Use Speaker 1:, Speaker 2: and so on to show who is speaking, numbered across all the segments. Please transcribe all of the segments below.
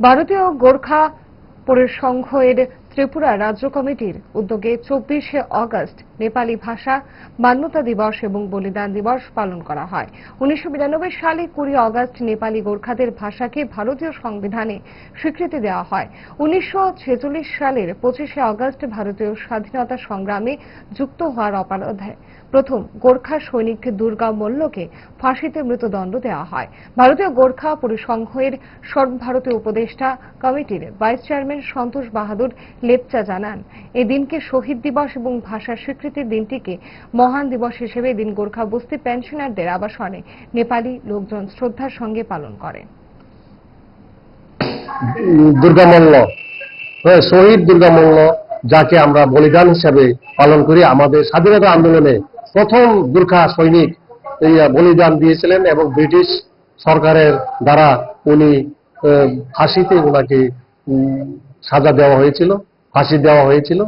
Speaker 1: ভারতীয় গোর্খা পরিসংঘ এর ত্রিপুরা রাজ্য কমিটির উদ্যোগে চব্বিশে অগস্ট নেপালি ভাষা মান্যতা দিবস এবং বলিদান দিবস পালন করা হয়। উনিশশো বিরানব্বই সালে কুড়ি অগস্ট নেপালি গোর্খাদের ভাষাকে ভারতীয় সংবিধানে স্বীকৃতি দেওয়া হয়। উনিশশো ছেচল্লিশ সালের পঁচিশে অগস্ট ভারতীয় স্বাধীনতা সংগ্রামে যুক্ত হওয়ার অপরাধে প্রথম গোর্খা সৈনিক দুর্গা মল্লকে ফাঁসিতে মৃত্যুদণ্ড দেওয়া হয়। ভারতীয় গোর্খা পরিসংঘের সর্বভারতীয় উপদেষ্টা কমিটির ভাইস চেয়ারম্যান সন্তোষ বাহাদুর লেপচা জানান এই দিনকে শহীদ দিবস এবং ভাষা স্বীকৃতির দিনটিকে মহান দিবস হিসেবে এদিন গোর্খা বস্তি পেনশনারদের আবাসনে নেপালি লোকজন শ্রদ্ধার সঙ্গে পালন
Speaker 2: মল্ল হ্যাঁ, শহীদ দুর্গা মল্ল যাকে আমরা বলিদান হিসাবে পালন করি আমাদের স্বাধীনতা আন্দোলনে প্রথম গুর্খা সৈনিক বলিদান দিয়েছিলেন এবং ব্রিটিশ সরকারের দ্বারা উনি ফাঁসিতে ওনাকে সাজা দেওয়া হয়েছিল, ফাঁসি দেওয়া হয়েছিল।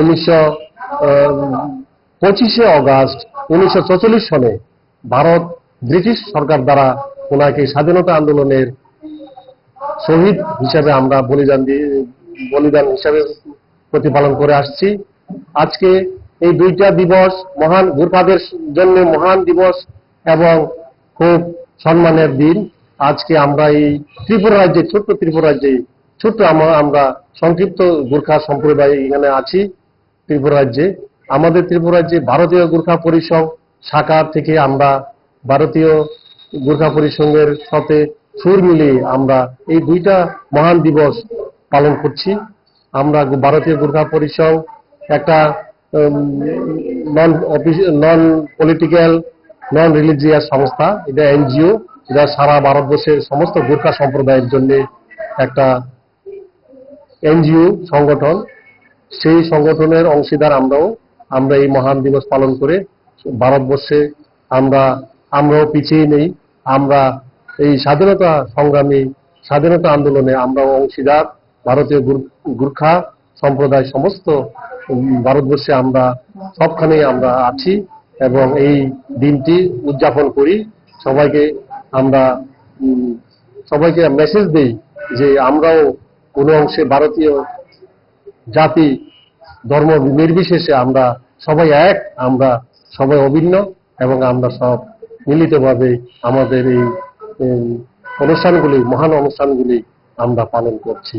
Speaker 2: উনিশশো পঁচিশে অগাস্ট উনিশশো সনে ভারত ব্রিটিশ সরকার দ্বারা ওনাকে স্বাধীনতা আন্দোলনের শহীদ হিসাবে আমরা বলিদান দিয়ে, বলিদান হিসাবে প্রতিপালন করে আসছি। আজকে এই দুইটা দিবস মহান গুরখাদের জন্য মহান দিবস এবং খুব সম্মানের দিন। আজকে আমরা এই ত্রিপুরা রাজ্যে, ছোট্ট ত্রিপুরা রাজ্যে, ছোট্ট আমরা আমরা সংক্ষিপ্ত গুর্খা সম্প্রদায় এখানে আছি ত্রিপুরা রাজ্যে। আমাদের ত্রিপুরা রাজ্যে ভারতীয় গুর্খা পরিষদ শাখা থেকে আমরা ভারতীয় গুর্খা পরিসংঘের সাথে সুর মিলিয়ে আমরা এই দুইটা মহান দিবস পালন করছি। আমরা ভারতীয় গুর্খা পরিষদ একটা নন নন পলিটিক্যাল নন রিলিজিয়াস সংস্থা, এটা এনজিও এটা সারা ভারতবর্ষের সমস্ত গোর্খা সম্প্রদায়ের জন্য একটা এনজিও সংগঠন। সেই সংগঠনের অংশীদার আমরাও, আমরা এই মহান দিবস পালন করে ভারতবর্ষে আমরা, আমরাও পিছিয়ে নেই। আমরা এই স্বাধীনতা সংগ্রামী, স্বাধীনতা আন্দোলনে আমরাও অংশীদার, ভারতীয় গুর- গুর্খা সম্প্রদায় সমস্ত ভারতবর্ষে আমরা সবখানে আমরা আছি এবং এই দিনটি উদযাপন করি। সবাইকে আমরা সবাইকে মেসেজ দেই যে আমরাও কোনো অংশে ভারতীয় জাতি, ধর্ম নির্বিশেষে আমরা সবাই এক, আমরা সবাই অভিন্ন এবং আমরা সব মিলিতভাবে আমাদের এই অনুষ্ঠানগুলি, মহান অনুষ্ঠানগুলি আমরা পালন করছি।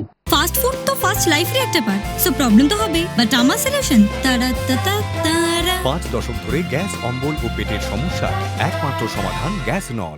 Speaker 3: ফাস্ট লাইফের একটা পার্ট সো প্রবলেম তো হবে। বাট আমার সলিউশন তারা তাতা তারা।
Speaker 4: পাঁচ দশক ধরে গ্যাস অম্বল ও পেটের সমস্যা। একমাত্র সমাধান গ্যাস নল।